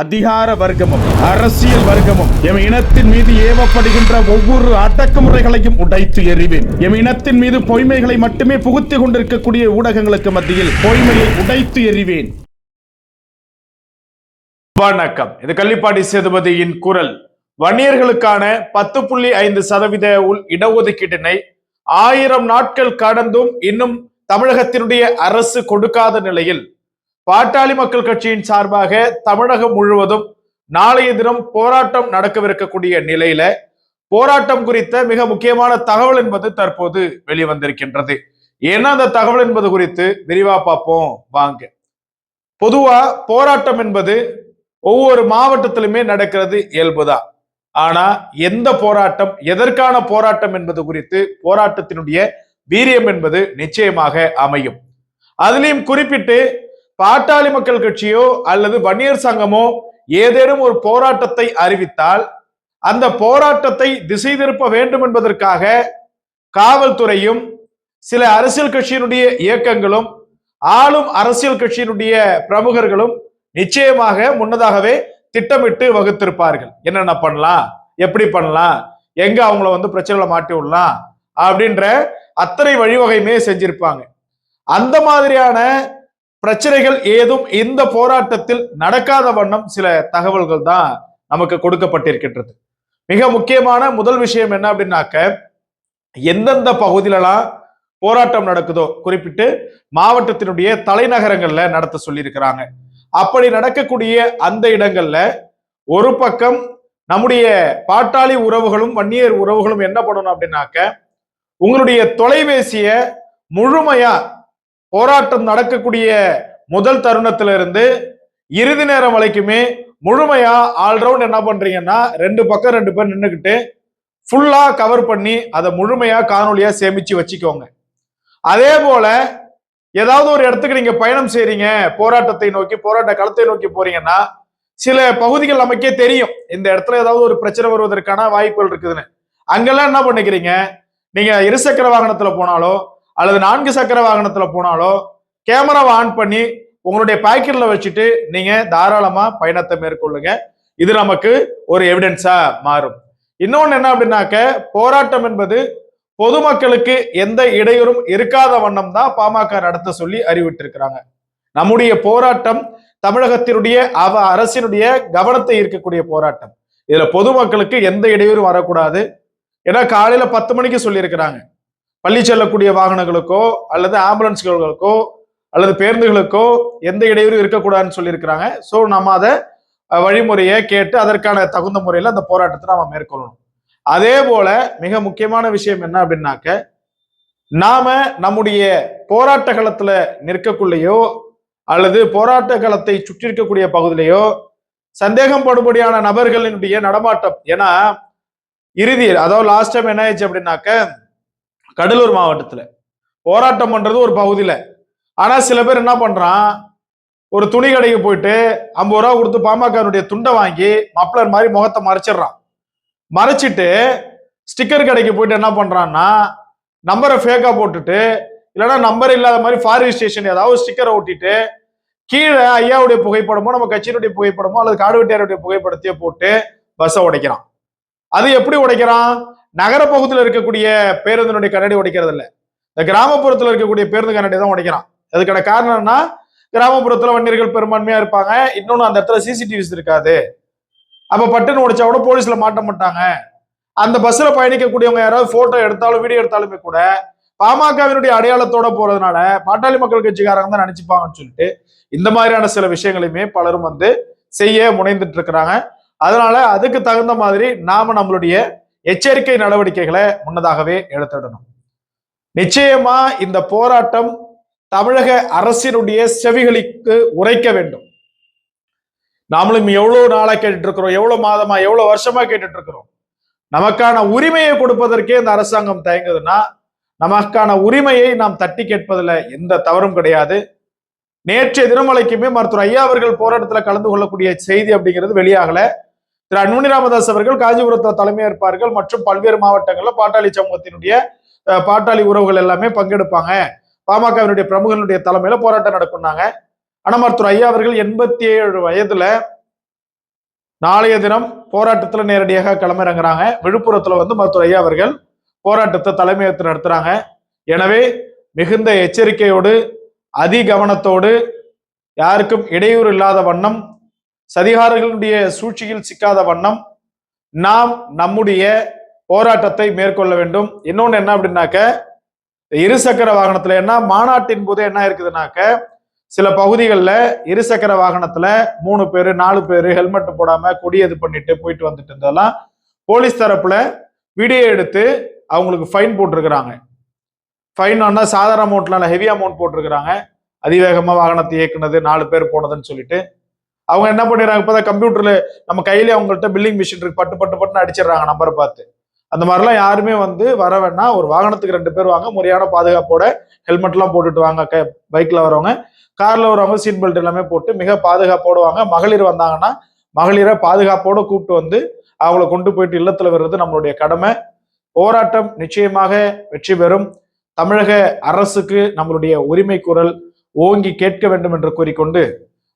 அதிகார வர்க்கமும் அரசியல் வர்க்கமும் எம் இனத்தின் மீது ஏவப்படுகின்ற ஒவ்வொரு அடக்குமுறைகளையும் உடைத்து எறிவேன். எம் இனத்தின் மீது பொய்மைகளை மட்டுமே புகுத்திக் கொண்டிருக்கக்கூடிய ஊடகங்களுக்கு மத்தியில் பொய்மையை உடைத்து எறிவேன். வணக்கம். இது கள்ளிப்பாடி சேதுபதியின் குரல். வன்னியர்களுக்கான பத்து புள்ளி ஐந்து சதவீத உள் இடஒதுக்கீட்டினை ஆயிரம் நாட்கள் கடந்தும் இன்னும் தமிழகத்தினுடைய அரசு கொடுக்காத நிலையில் பாட்டாளி மக்கள் கட்சியின் சார்பாக தமிழகம் முழுவதும் நாளைய தினம் போராட்டம் நடக்கவிருக்கக்கூடிய நிலையில போராட்டம் குறித்த மிக முக்கியமான தகவல் என்பது தற்போது வெளிவந்திருக்கின்றது. ஏன்னா அந்த தகவல் என்பது குறித்து விரிவா பார்ப்போம். வாங்க. பொதுவா போராட்டம் என்பது ஒவ்வொரு மாவட்டத்திலுமே நடக்கிறது இயல்புதான் ஆனா எந்த போராட்டம் எதற்கான போராட்டம் என்பது குறித்து போராட்டத்தினுடைய வீரியம் என்பது நிச்சயமாக அமையும். அதுலயும் குறிப்பிட்டு பாட்டாளி மக்கள் கட்சியோ அல்லது வன்னியர் சங்கமோ ஏதேனும் ஒரு போராட்டத்தை அறிவித்தால் அந்த போராட்டத்தை திசை திருப்ப வேண்டும் என்பதற்காக காவல்துறையும் சில அரசியல் கட்சியினுடைய இயக்கங்களும் ஆளும் அரசியல் கட்சியினுடைய பிரமுகர்களும் நிச்சயமாக முன்னதாகவே திட்டமிட்டு வகுத்திருப்பார்கள். என்னென்ன பண்ணலாம்? எப்படி பண்ணலாம்? எங்க அவங்கள வந்து பிரச்சனைகளை மாட்டி விடலாம்? அப்படின்ற அத்தனை வழிவகையுமே செஞ்சிருப்பாங்க. அந்த மாதிரியான பிரச்சனைகள் ஏதும் இந்த போராட்டத்தில் நடக்காத வண்ணம் சில தகவல்கள் தான் நமக்கு கொடுக்கப்பட்டிருக்கின்றது. மிக முக்கியமான முதல் விஷயம் என்ன அப்படின்னாக்க எந்தெந்த பகுதியிலலாம் போராட்டம் நடக்குதோ குறிப்பிட்டு மாவட்டத்தினுடைய தலைநகரங்கள்ல நடத்த சொல்லியிருக்கிறாங்க. அப்படி நடக்கக்கூடிய அந்த இடங்கள்ல ஒரு பக்கம் நம்முடைய பாட்டாளி உறவுகளும் வன்னியர் உறவுகளும் என்ன பண்ணணும் அப்படின்னாக்க உங்களுடைய தொலைபேசிய முழுமையா போராட்டம் நடக்கக்கூடிய முதல் தருணத்துல இருந்து இறுதி நேரம் வரைக்குமே முழுமையா ஆல்ரவுண்ட் என்ன பண்றீங்கன்னா ரெண்டு பக்கம் ரெண்டு பேர் நின்றுக்கிட்டு ஃபுல்லா கவர் பண்ணி அதை முழுமையா காணொலியா சேமிச்சு வச்சுக்கோங்க. அதே போல ஏதாவது ஒரு இடத்துக்கு நீங்க பயணம் செய்றீங்க போராட்டத்தை நோக்கி போராட்ட களத்தை நோக்கி போறீங்கன்னா சில பகுதிகள் நமக்கே தெரியும். இந்த இடத்துல ஏதாவது ஒரு பிரச்சனை வருவதற்கான வாய்ப்புகள் இருக்குதுன்னு. அங்கெல்லாம் என்ன பண்ணிக்கிறீங்க? நீங்க இருசக்கர வாகனத்துல போனாலும் அல்லது நான்கு சக்கர வாகனத்துல போனாலோ கேமராவை ஆன் பண்ணி உங்களுடைய பாக்கெட்ல வச்சுட்டு நீங்க தாராளமா பயணத்தை மேற்கொள்ளுங்க. இது நமக்கு ஒரு எவிடன்ஸா மாறும். இன்னொன்னு என்ன அப்படின்னாக்க போராட்டம் என்பது பொதுமக்களுக்கு எந்த இடையூறும் இருக்காத வண்ணம் தான் பாமக நடத்த சொல்லி அறிவிட்டிருக்கிறாங்க நம்முடைய போராட்டம் தமிழகத்தினுடைய அவ அரசினுடைய கவனத்தை ஈர்க்கக்கூடிய போராட்டம். இதுல பொதுமக்களுக்கு எந்த இடையூறும் வரக்கூடாது. ஏன்னா காலையில பத்து மணிக்கு சொல்லியிருக்கிறாங்க. பள்ளி செல்லக்கூடிய வாகனங்களுக்கோ அல்லது ஆம்புலன்ஸ்களுக்கோ அல்லது பேருந்துகளுக்கோ எந்த இடையூறும் இருக்கக்கூடாதுன்னு சொல்லியிருக்கிறாங்க. ஸோ நம்ம அதை வழிமுறையை கேட்டு அதற்கான தகுந்த முறையில் அந்த போராட்டத்தை நம்ம மேற்கொள்ளணும். அதே போல மிக முக்கியமான விஷயம் என்ன அப்படின்னாக்க நாம நம்முடைய போராட்ட களத்துல நிற்கக்குள்ளேயோ அல்லது போராட்ட களத்தை சுற்றி இருக்கக்கூடிய பகுதியிலேயோ சந்தேகம் படும்படியான நபர்களினுடைய நடமாட்டம். ஏன்னா இறுதியில் அதாவது லாஸ்ட் டைம் என்ன ஆயிடுச்சு அப்படின்னாக்க கடலூர் மாவட்டத்தில். போராட்டம் பண்றது ஒரு பகுதியில். ஆனால் சில பேர் என்ன பண்றான்? ஒரு துணி கடைக்கு போயிட்டு ஐம்பது ரூபா கொடுத்து பாமகனுடைய துண்டை வாங்கி மப்ளர் மாதிரி முகத்தை மறைச்சிடுறான். மறைச்சிட்டு ஸ்டிக்கர் கடைக்கு போயிட்டு என்ன பண்றான்னா நம்பரை ஃபேக்காக போட்டுட்டு இல்லைன்னா நம்பர் இல்லாத மாதிரி ஃபாரின் ஸ்டேஷன் ஏதாவது ஸ்டிக்கரை ஒட்டிட்டு கீழே ஐயாவுடைய புகைப்படமோ நம்ம கட்சியினுடைய புகைப்படமோ அல்லது காடுவெட்டியாருடைய புகைப்படத்தையோ போட்டு பஸ்ஸை உடைக்கிறான். அது எப்படி உடைக்கிறான்? நகரப்பகுதியில் இருக்கக்கூடிய பேருந்தினுடைய கண்ணாடி உடைக்கிறது இல்லை இந்த கிராமப்புறத்தில் இருக்கக்கூடிய பேருந்து கண்ணாடி தான் உடைக்கிறான் அதுக்கான காரணம்னா கிராமப்புறத்தில் வன்னியர்கள் பெரும்பான்மையா இருப்பாங்க. இன்னொன்று அந்த இடத்துல சிசிடிவிஸ் இருக்காது. அப்போ பட்டுன்னு உடைச்சா கூட போலீஸ்ல மாட்ட மாட்டாங்க. அந்த பஸ்ல பயணிக்கக்கூடியவங்க யாராவது போட்டோ எடுத்தாலும் வீடியோ எடுத்தாலுமே கூட பாமகவினுடைய அடையாளத்தோட போறதுனால பாட்டாளி மக்கள் கட்சிக்காரங்க தான் நினைச்சுப்பாங்கன்னு சொல்லிட்டு இந்த மாதிரியான சில விஷயங்களையுமே பலரும் வந்து செய்ய முனைந்துட்டு இருக்கிறாங்க. அதனால அதுக்கு தகுந்த மாதிரி நாம நம்மளுடைய எச்சரிக்கை நடவடிக்கைகளை முன்னதாகவே எடுத்துடணும். நிச்சயமா இந்த போராட்டம் தமிழக அரசினுடைய செவிகளுக்கு உரைக்க வேண்டும். நாமளும் எவ்வளவு நாளா கேட்டுட்டு இருக்கிறோம் எவ்வளவு மாதமா எவ்வளவு வருஷமா கேட்டுட்டு இருக்கிறோம் நமக்கான உரிமையை கொடுப்பதற்கே இந்த அரசாங்கம் தயங்குதுன்னா நமக்கான உரிமையை நாம் தட்டி கேட்பதில் எந்த தவறும் கிடையாது. நேற்றைய தினமலைக்குமே மருத்துவர் ஐயா அவர்கள் போராட்டத்தில் கலந்து கொள்ளக்கூடிய செய்தி அப்படிங்கிறது வெளியாகல. திரு அன்புமணி ராமதாஸ் அவர்கள் காஞ்சிபுரத்தில் தலைமையேற்பார்கள் மற்றும் பல்வேறு மாவட்டங்களில் பாட்டாளி சமூகத்தினுடைய பாட்டாளி உறவுகள் எல்லாமே பங்கெடுப்பாங்க. பாமகவினுடைய பிரமுகர்களுடைய தலைமையில போராட்டம் நடக்கும்னாங்க. ஆனா மருத்துவர் ஐயா அவர்கள் எண்பத்தி ஏழு வயதுல நாளைய தினம் போராட்டத்துல நேரடியாக களமிறங்குறாங்க. விழுப்புரத்துல வந்து மருத்துவர் ஐயா அவர்கள் போராட்டத்தை தலைமையேற்று நடத்துறாங்க. எனவே மிகுந்த எச்சரிக்கையோடு அதி கவனத்தோடு யாருக்கும் இடையூறு இல்லாத வண்ணம் சதிகாரர்களுடைய சூழ்ச்சியில் சிக்காத வண்ணம் நாம் நம்முடைய போராட்டத்தை மேற்கொள்ள வேண்டும். இன்னொன்று என்ன அப்படின்னாக்க இருசக்கர வாகனத்துல என்ன மாநாட்டின் போது என்ன இருக்குதுனாக்க சில பகுதிகளில் இருசக்கர வாகனத்துல மூணு பேர் நாலு பேர் ஹெல்மெட் போடாம கொடி இது பண்ணிட்டு போயிட்டு வந்துட்டு இருந்ததெல்லாம் போலீஸ் தரப்புல வீடியோ எடுத்து அவங்களுக்கு ஃபைன் போட்டிருக்கிறாங்க. ஃபைன் வந்தா சாதாரண அமௌண்ட்ல ஹெவி அமௌண்ட் போட்டிருக்கிறாங்க. அதிவேகமாக வாகனத்தை இயக்குனது நாலு பேர் போனதுன்னு சொல்லிட்டு அவங்க என்ன பண்ணிடுறாங்க? இப்பதான் கம்ப்யூட்டர்ல நம்ம கையில அவங்கள்ட்ட பில்லிங் மிஷின் இருக்கு. பட்டு பட்டு பட்டுன்னு அடிச்சிடுறாங்க நம்பரை பார்த்து. அந்த மாதிரிலாம் யாருமே வந்து வர வேணாம். ஒரு வாகனத்துக்கு ரெண்டு பேர் வாங்க. முறையான பாதுகாப்போட ஹெல்மெட்லாம் போட்டுட்டு வாங்க. பைக்ல வரவங்க. கார்ல வரவங்க சீட் பெல்ட் எல்லாமே போட்டு மிக பாதுகாப்போடு வாங்க. மகளிர் வந்தாங்கன்னா மகளிரை பாதுகாப்போட கூப்பிட்டு வந்து அவங்கள கொண்டு போயிட்டு இல்லத்துல வர்றது நம்மளுடைய கடமை. போராட்டம் நிச்சயமாக வெற்றி பெறும். தமிழக அரசுக்கு நம்மளுடைய உரிமை குரல் ஓங்கி கேட்க வேண்டும் என்று கூறிக்கொண்டு